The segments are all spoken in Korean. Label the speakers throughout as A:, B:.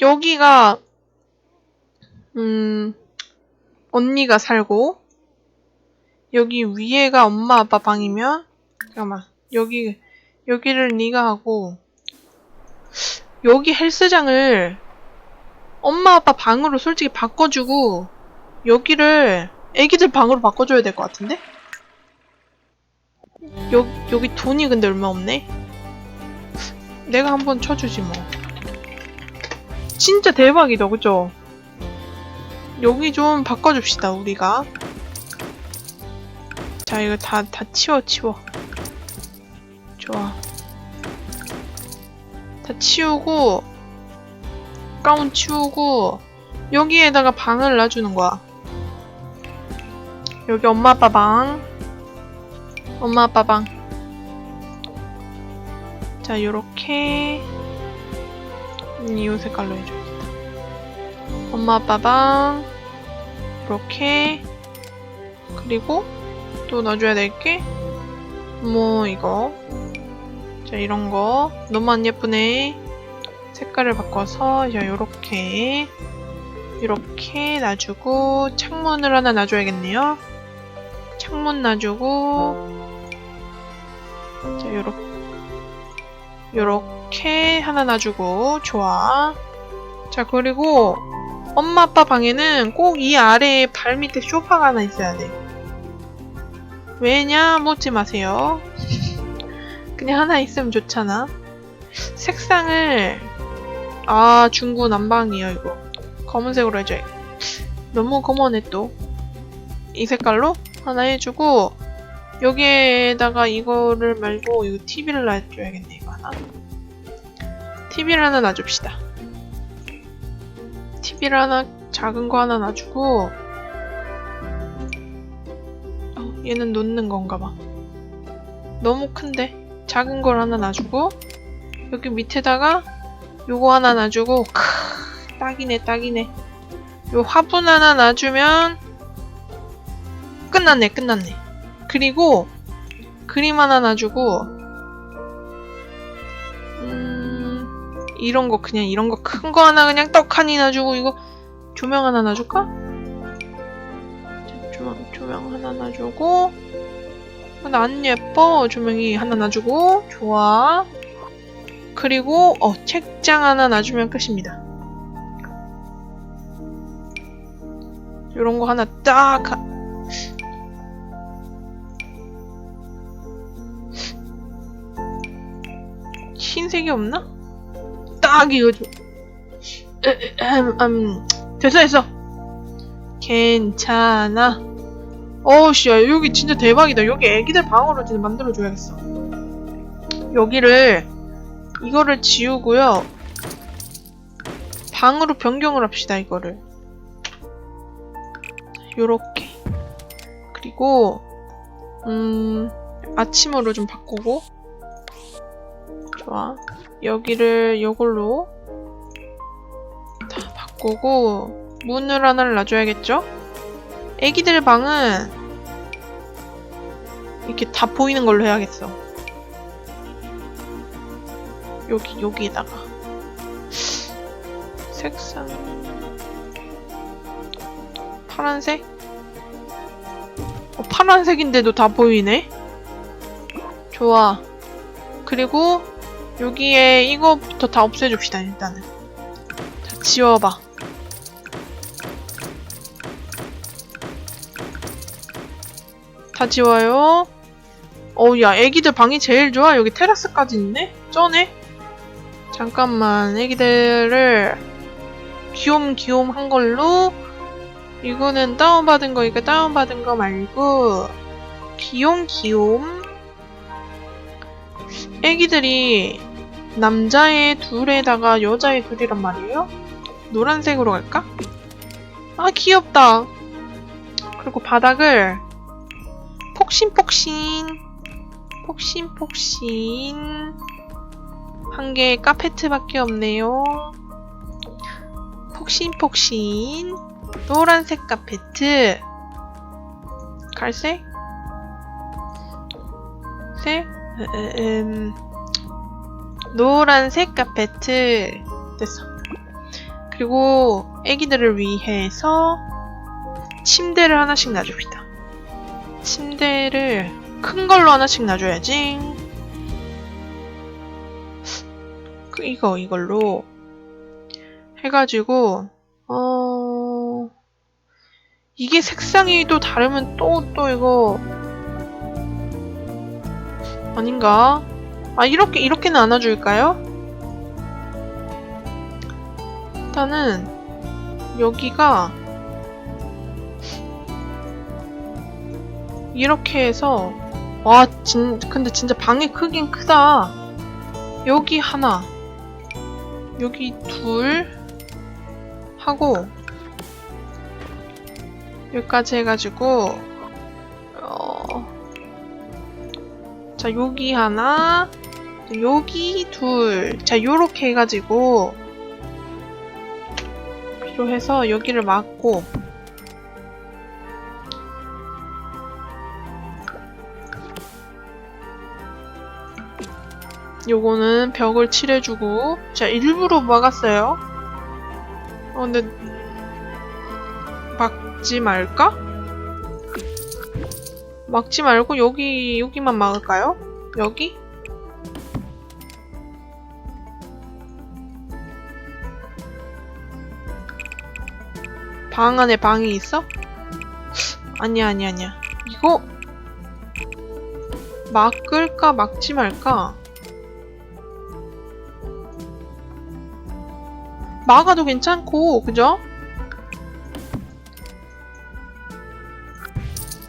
A: 여기가 음 언니가 살고 여기 위에가 엄마 아빠 방이면 잠깐만 여기 여기를 네가 하고 여기 헬스장을 엄마 아빠 방으로 솔직히 바꿔주고 여기를 애기들 방으로 바꿔줘야 될 것 같은데? 여, 여기 돈이 근데 얼마 없네? 내가 한번 쳐주지 뭐. 진짜 대박이다, 그죠? 여기 좀 바꿔줍시다, 우리가. 자, 이거 다, 다 치워, 치워. 좋아. 다 치우고, 가운 치우고, 여기에다가 방을 놔주는 거야. 여기 엄마 아빠 방. 엄마 아빠 방. 자, 요렇게. 음, 이 색깔로 해줘야겠다. 엄마 아빠 방. 이렇게. 그리고 또 넣어줘야 될 게, 뭐, 이거. 자, 이런 거. 너무 안 예쁘네. 색깔을 바꿔서, 자, 요렇게. 이렇게 놔주고, 창문을 하나 놔줘야겠네요. 창문 놔주고, 자, 요렇게. 요렇게 하나 놔주고, 좋아. 자, 그리고, 엄마 아빠 방에는 꼭 이 아래에 발 밑에 소파가 하나 있어야 돼. 왜냐? 묻지 마세요. 그냥 하나 있으면 좋잖아. 색상을, 아, 중구 난방이요, 이거. 검은색으로 해줘야 너무 검은해, 또. 이 색깔로 하나 해주고, 여기에다가 이거를 말고, 이거 TV를 놔줘야겠네, 이거 하나. TV를 하나 놔줍시다. TV를 하나, 작은 거 하나 놔주고, 어, 얘는 놓는 건가 봐. 너무 큰데? 작은 걸 하나 놔주고, 여기 밑에다가 요거 하나 놔주고, 크, 딱이네, 딱이네. 요 화분 하나 놔주면, 끝났네, 끝났네. 그리고, 그림 하나 놔주고, 이런 거, 그냥 이런 거 큰 거 하나 그냥 떡하니 놔주고, 이거 조명 하나 놔줄까? 자, 조명, 조명 하나 놔주고, 근데 안 예뻐. 조명이 하나 놔주고, 좋아. 그리고, 어, 책장 하나 놔주면 끝입니다. 요런 거 하나 딱, 하- 흰색이 없나? 딱 이거 좀. 음, 음, 됐어, 됐어. 괜찮아. 어우씨, 야, 여기 진짜 대박이다. 여기 애기들 방으로 진짜 만들어줘야겠어. 여기를, 이거를 지우고요. 방으로 변경을 합시다, 이거를. 요렇게. 그리고, 음, 아침으로 좀 바꾸고. 좋아. 여기를 요걸로 다 바꾸고, 문을 하나를 놔줘야겠죠? 애기들 방은 이렇게 다 보이는 걸로 해야겠어. 여기, 여기에다가. 색상. 파란색? 어, 파란색인데도 다 보이네? 좋아. 그리고 여기에 이거부터 다 없애줍시다, 일단은. 자, 지워봐. 다 지워요. 어우, 야, 애기들 방이 제일 좋아. 여기 테라스까지 있네? 쩌네? 잠깐만, 애기들을 귀욤귀욤 한 걸로 이거는 다운받은 거니까 다운받은 거 말고 귀욤귀욤 애기들이 남자애 둘에다가 여자애 둘이란 말이에요? 노란색으로 갈까? 아 귀엽다. 그리고 바닥을 폭신폭신 폭신폭신. 한 개의 카페트밖에 없네요. 폭신폭신 노란색 카페트. 갈색? 색 음, 노란색 카페트 됐어 그리고 애기들을 위해서 침대를 하나씩 놔줍니다. 침대를 큰 걸로 하나씩 놔줘야지. 그 이거 이걸로 해가지고 어 이게 색상이 또 다르면 또또 이거 아닌가? 아 이렇게 이렇게는 안아줄까요? 일단은 여기가 이렇게 해서 와 진, 근데 진짜 방이 크긴 크다 여기 하나 여기 둘 하고 여기까지 해가지고 어, 자 여기 하나 여기 둘 자 요렇게 해가지고 필요해서 여기를 막고 요거는 벽을 칠해주고 자 일부러 막았어요 어 근데 막지 말까? 막지 말고 여기 여기만 막을까요? 여기? 방 안에 방이 있어? 아니야 아니야 아니야 이거 막을까 막지 말까? 막아도 괜찮고 그죠?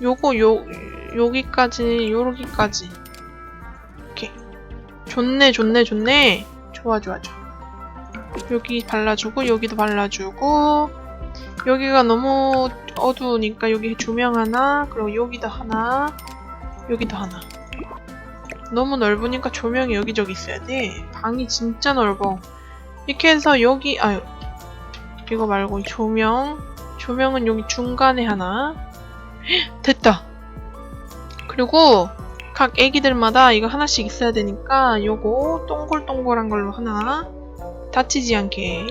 A: 요거 요 여기까지 요러기까지 이렇게 좋네 좋네 좋네 좋아 좋아 좋아 여기 발라주고 여기도 발라주고 여기가 너무 어두우니까 여기 조명 하나 그리고 여기도 하나 여기도 하나. 너무 넓으니까 조명이 여기저기 있어야 돼. 방이 진짜 넓어. 이렇게 해서 여기 아유 이거 말고 이 조명. 조명은 여기 중간에 하나. 헉, 됐다. 그리고 각 애기들마다 이거 하나씩 있어야 되니까 요거 동글동글한 걸로 하나 다치지 않게.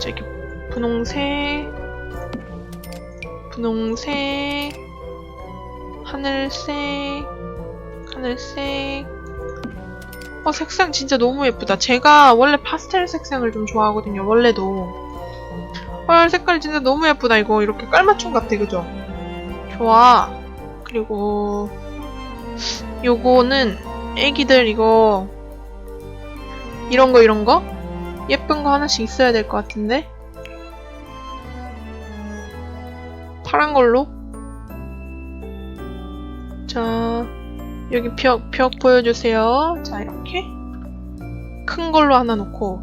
A: 저기 분홍색 분홍색 하늘색 하늘색. 어 색상 진짜 너무 예쁘다. 제가 원래 파스텔 색상을 좀 좋아하거든요 원래도. 헐 색깔 진짜 너무 예쁘다 이거. 이렇게 깔맞춤 같아 그죠? 좋아. 그리고 요거는 애기들 이거 이런 거 이런 거? 예쁜 거 하나씩 있어야 될 것 같은데 파란 걸로? 자 여기 벽, 벽 보여주세요. 자 이렇게. 큰 걸로 하나 놓고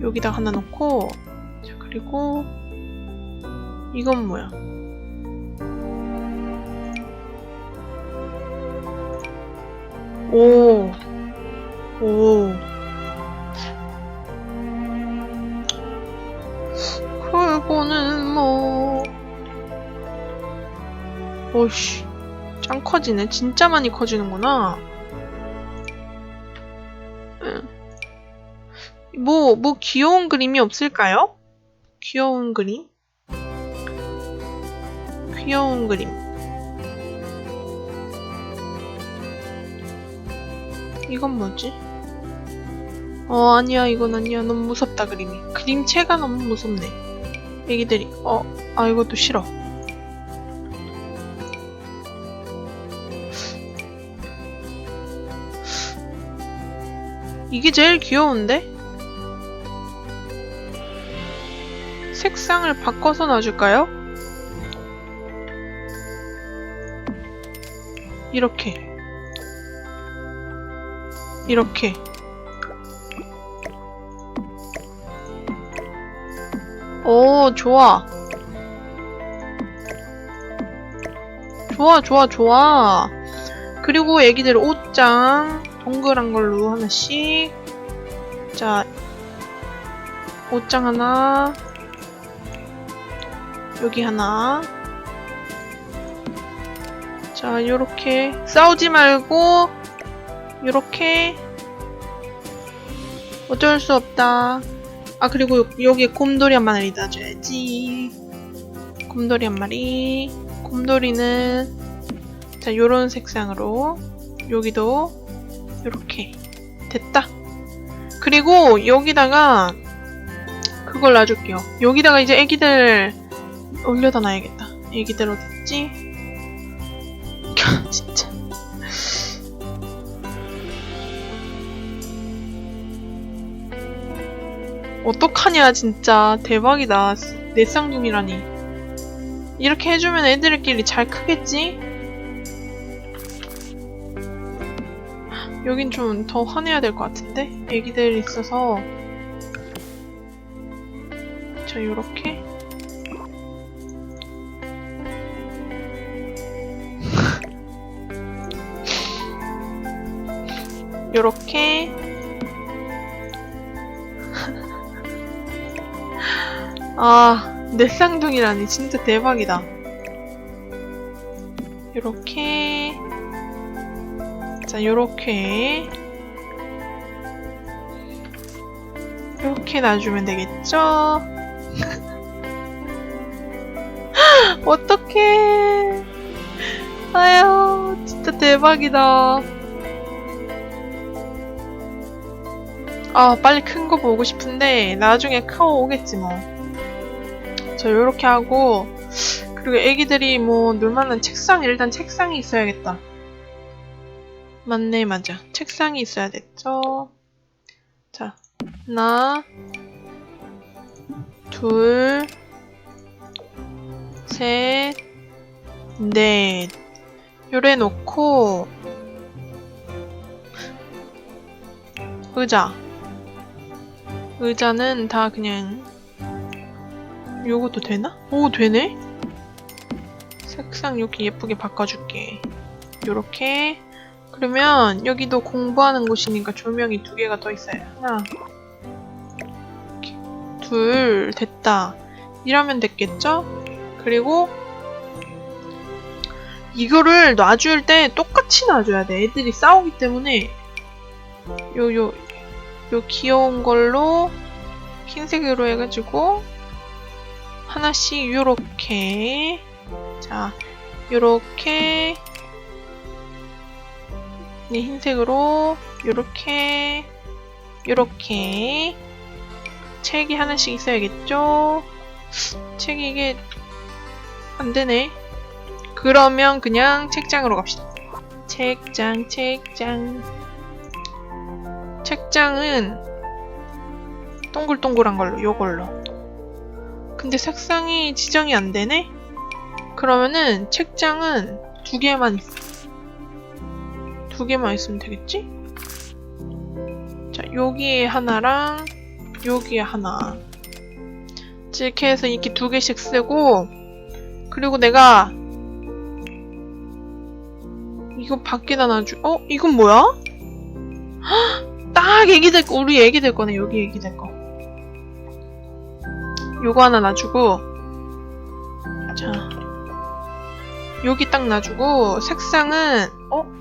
A: 여기다 하나 놓고 자 그리고 이건 뭐야? 오, 오. 오씨, 짱 커지네. 진짜 많이 커지는구나. 응. 뭐, 뭐 귀여운 그림이 없을까요? 귀여운 그림? 귀여운 그림. 이건 뭐지? 어, 아니야, 이건 아니야. 너무 무섭다, 그림이. 그림체가 너무 무섭네. 애기들이, 어, 아, 이것도 싫어. 이게 제일 귀여운데? 색상을 바꿔서 놔줄까요? 이렇게. 이렇게. 오, 좋아. 좋아, 좋아, 좋아. 그리고 애기들 옷장 동그란 걸로 하나씩. 자, 옷장 하나. 여기 하나. 자, 요렇게. 싸우지 말고, 요렇게. 어쩔 수 없다. 아, 그리고 여기에 곰돌이 한 마리 놔줘야지. 곰돌이 한 마리. 곰돌이는, 자, 요런 색상으로. 여기도, 요렇게. 됐다. 그리고 여기다가, 그걸 놔줄게요. 여기다가 이제 애기들 올려다 놔야겠다. 애기들 어딨지? 진짜. 어떡하냐 진짜 대박이다 내 쌍둥이라니 이렇게 해주면 애들끼리 잘 크겠지? 여긴 좀 더 화내야 될 것 같은데? 애기들 있어서 자 요렇게 요렇게 아, 내 쌍둥이라니 진짜 대박이다. 요렇게 자, 요렇게 요렇게 놔주면 되겠죠? 어떡해 아유 진짜 대박이다 아 빨리 큰 거 보고 싶은데 나중에 커 오겠지 뭐 자, 요렇게 하고, 그리고 애기들이 뭐, 놀만한 책상, 일단 책상이 있어야겠다. 맞네, 맞아. 책상이 있어야 됐죠. 자, 하나, 둘, 셋, 넷. 요래 놓고, 의자. 의자는 다 그냥 요것도 되나? 오 되네? 색상 이렇게 예쁘게 바꿔줄게 요렇게 그러면 여기도 공부하는 곳이니까 조명이 두 개가 더 있어요. 하나. 둘 됐다. 이러면 됐겠죠? 그리고 이거를 놔줄 때 똑같이 놔줘야 돼. 애들이 싸우기 때문에. 요 요 요 귀여운 걸로 흰색으로 해가지고 하나씩 요렇게. 자 요렇게 네, 흰색으로 요렇게 요렇게. 책이 하나씩 있어야겠죠? 책이 이게 안되네. 그러면 그냥 책장으로 갑시다. 책장 책장. 책장은 동글동글한 걸로 요걸로. 근데 색상이 지정이 안 되네? 그러면은 책장은 두 개만 있어. 두 개만 있으면 되겠지? 자, 여기에 하나랑 여기에 하나. 이렇게 해서 이렇게 두 개씩 쓰고 그리고 내가 이거 밖에다 놔주 어? 이건 뭐야? 헉! 딱 애기들 거 우리 애기들 거네 여기 애기들 거 요거 하나 놔주고 자 여기 딱 놔주고 색상은 어?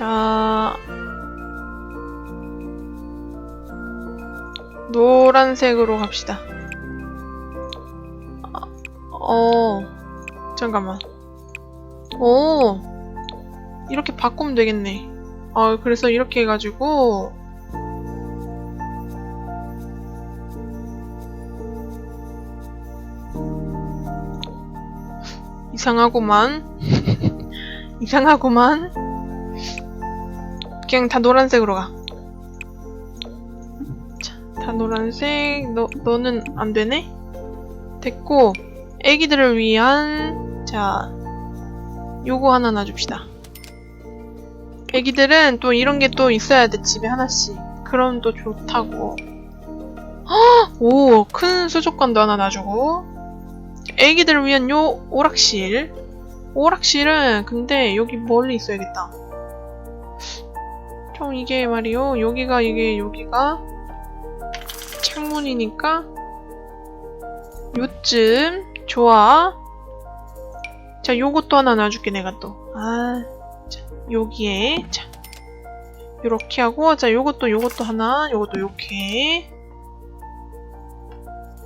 A: 자. 노란색으로 갑시다. 아, 어 잠깐만. 오 이렇게 바꾸면 되겠네. 아 그래서 이렇게 해가지고. 이상하구만. 이상하구만. 그냥 다 노란색으로 가. 자, 다 노란색. 너, 너는 안 되네? 됐고, 애기들을 위한, 자, 요거 하나 놔줍시다. 애기들은 또 이런 게 또 있어야 돼, 집에 하나씩. 그럼 또 좋다고. 헉! 오, 큰 수족관도 하나 놔주고. 애기들을 위한 요 오락실 오락실은 근데 여기 멀리 있어야겠다 좀 이게 말이요. 여기가 이게 여기가 창문이니까 요쯤. 좋아. 자 요것도 하나 놔줄게 내가 또 아 자 여기에. 자 요렇게 하고 자 요것도 요것도 하나 요것도 요렇게.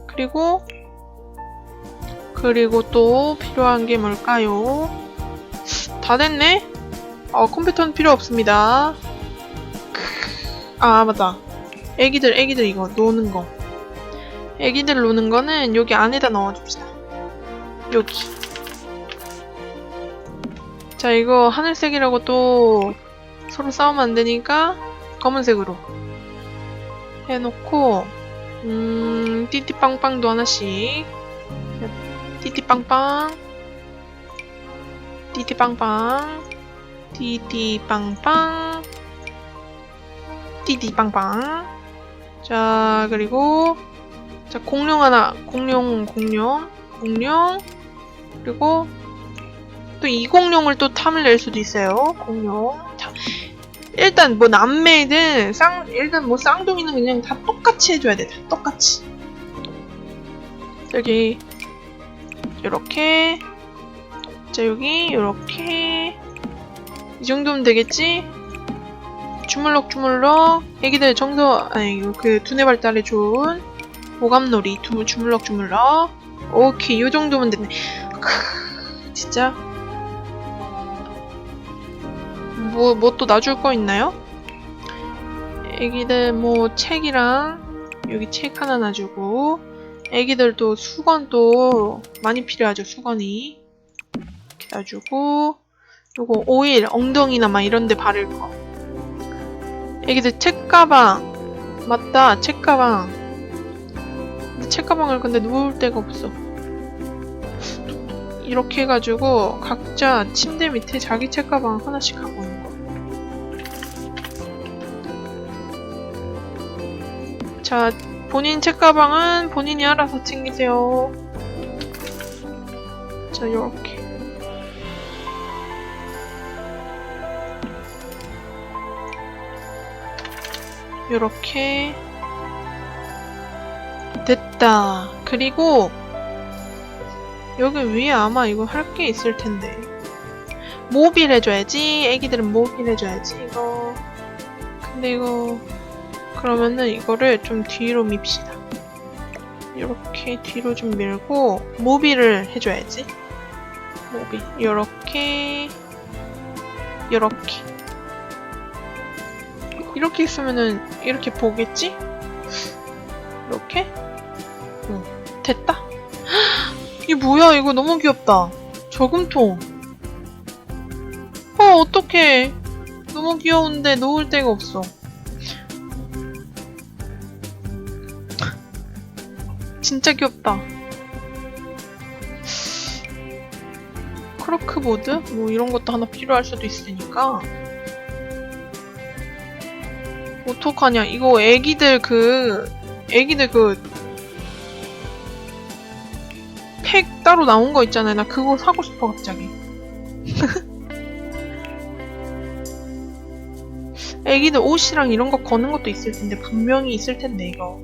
A: 그리고 그리고 또 필요한 게 뭘까요? 다 됐네? 어 컴퓨터는 필요 없습니다 아 맞다. 애기들 애기들 이거 노는 거. 애기들 노는 거는 여기 안에다 넣어줍시다. 여기. 자 이거 하늘색이라고 또 서로 싸우면 안 되니까 검은색으로 해놓고 음 띠띠빵빵도 하나씩. 띠띠빵빵. 띠띠빵빵. 띠띠빵빵 띠띠빵빵. 자 그리고 자 공룡 하나 공룡 공룡 공룡. 그리고 또 이 공룡을 또 탐을 낼 수도 있어요. 공룡. 자, 일단 뭐 남매든 쌍 일단 뭐 쌍둥이는 그냥 다 똑같이 해줘야 돼. 다 똑같이. 여기 요렇게. 자 여기 요렇게. 이 정도면 되겠지? 주물럭 주물럭. 애기들 정서 아니 그 두뇌 발달에 좋은 오감놀이 두 주물럭 주물럭. 오케이 요 정도면 됐네. 크, 진짜? 뭐 뭐 또 놔줄 거 있나요? 애기들 뭐 책이랑 여기 책 하나 놔주고. 애기들도 수건도 많이 필요하죠 수건이. 이렇게 놔주고. 요거 오일 엉덩이나 막 이런데 바를 거 애기들 책가방 맞다 책가방 근데 책가방을 근데 놓을 데가 없어 이렇게 해가지고 각자 침대 밑에 자기 책가방 하나씩 갖고 있는 거. 자, 본인 책가방은 본인이 알아서 챙기세요. 자, 요렇게. 요렇게. 됐다. 그리고 여기 위에 아마 이거 할 게 있을 텐데. 모빌 해줘야지. 애기들은 모빌 해줘야지, 이거. 근데 이거, 그러면은 이거를 좀 뒤로 밉시다. 이렇게 뒤로 좀 밀고, 모빌을 해줘야지. 모빌. 요렇게, 요렇게. 이렇게 있으면은 이렇게 보겠지? 이렇게? 응. 됐다. 이게 뭐야 이거 너무 귀엽다 저금통 어 어떡해 너무 귀여운데 놓을 데가 없어 진짜 귀엽다 크로크보드? 뭐 이런 것도 하나 필요할 수도 있으니까 어떡하냐 이거 애기들 그 애기들 그 팩 따로 나온 거 있잖아요. 나 그거 사고 싶어 갑자기. 애기들 옷이랑 이런 거 거는 것도 있을 텐데 분명히 있을 텐데 이거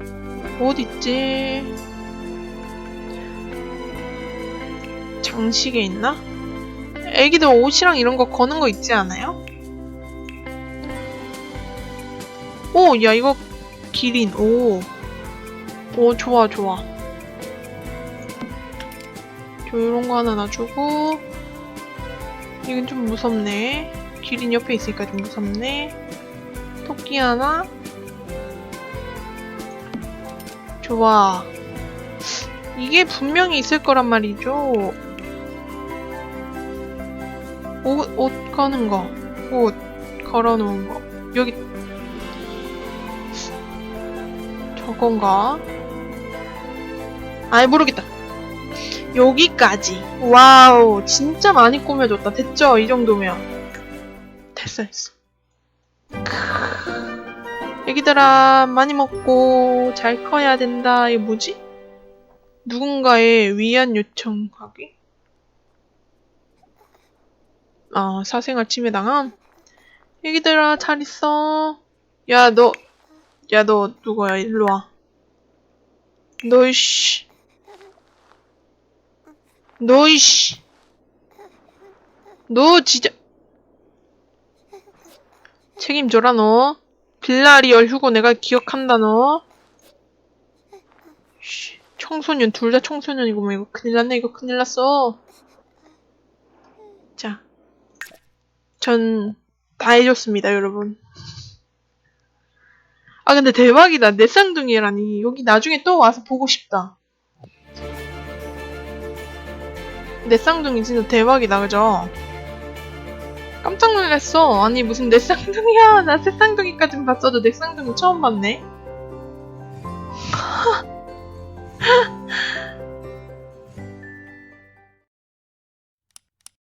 A: 옷 있지? 장식에 있나? 애기들 옷이랑 이런 거 거는 거 있지 않아요? 오, 야 이거 기린. 오, 오 좋아 좋아. 요런 거 하나 놔주고. 이건 좀 무섭네. 기린 옆에 있으니까 좀 무섭네. 토끼 하나. 좋아. 이게 분명히 있을 거란 말이죠. 옷, 옷 거는 거. 옷 걸어놓은 거. 여기 저건가? 아이 모르겠다 여기까지. 와우, 진짜 많이 꾸며줬다. 됐죠? 이 정도면. 됐어, 됐어. 애기들아, 많이 먹고 잘 커야 된다. 이게 뭐지? 누군가의 위안 요청하기? 아, 사생활 침해당함? 애기들아, 잘 있어. 야, 너, 야, 너 누구야? 일로 와. 너, 이씨. 너, 이씨. 너, 진짜. 책임져라 너. 빌라리얼 휴고 내가 기억한다 너. 씨, 청소년 둘 다 청소년이고 뭐 이거 큰일 났네 이거 큰일 났어. 자, 전 다 해줬습니다 여러분. 아 근데 대박이다 내 쌍둥이라니 여기 나중에 또 와서 보고 싶다. 내 쌍둥이 진짜 대박이다 그죠? 깜짝 놀랐어. 아니 무슨 내 쌍둥이야. 나 새 쌍둥이까진 봤어도 내 쌍둥이 처음 봤네.